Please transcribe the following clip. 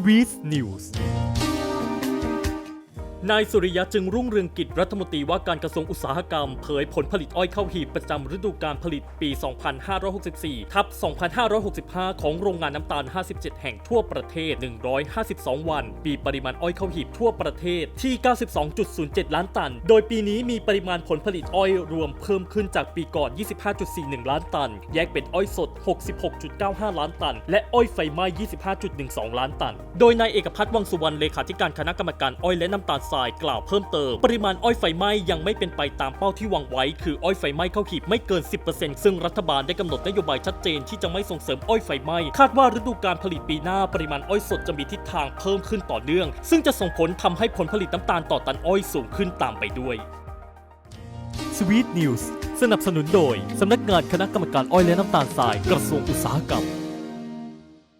Swiss News. นายสุริยะจึงรุ่งเรืองกิจรัฐมนตรีว่าการกระทรวงอุตสาหกรรมเผยผลผลิตอ้อยเข้าหีบประจำฤดูกาลผลิตปี 2564 ทับ 2565 ของโรงงานน้ำตาล 57 แห่งทั่วประเทศ 152 วัน ปีปริมาณอ้อยเข้าหีบทั่วประเทศที่ 92.07 ล้านตัน โดยปีนี้มีปริมาณผลผลิตอ้อยรวมเพิ่มขึ้นจากปีก่อน 25.41 ล้านตัน แยกเป็นอ้อยสด 66.95 ล้านตัน และอ้อยไฟไหม้ 25.12 ล้านตัน โดยนายเอกพัฒน์วังสุวรรณเลขาธิการคณะกรรมการอ้อยและน้ำตาลทรายกล่าวเพิ่มเติม ปริมาณอ้อยไฟไหม้ยังไม่เป็นไปตามเป้าที่วางไว้ คืออ้อยไฟไหม้เข้าหีบไม่เกิน 10%ซึ่งรัฐบาลได้กำหนดนโยบายชัดเจนที่จะไม่ส่งเสริมอ้อยไฟไหม้คาดว่าฤดูการผลิตปีหน้าปริมาณอ้อยสดจะมีทิศทางเพิ่มขึ้นต่อเนื่อง ซึ่งจะส่งผลทำให้ผลผลิตน้ำตาลต่อตันอ้อยสูงขึ้นตามไปด้วย Sweet News สนับสนุนโดยสำนักงานคณะกรรมการอ้อยและน้ำตาลทรายกระทรวงอุตสาหกรรม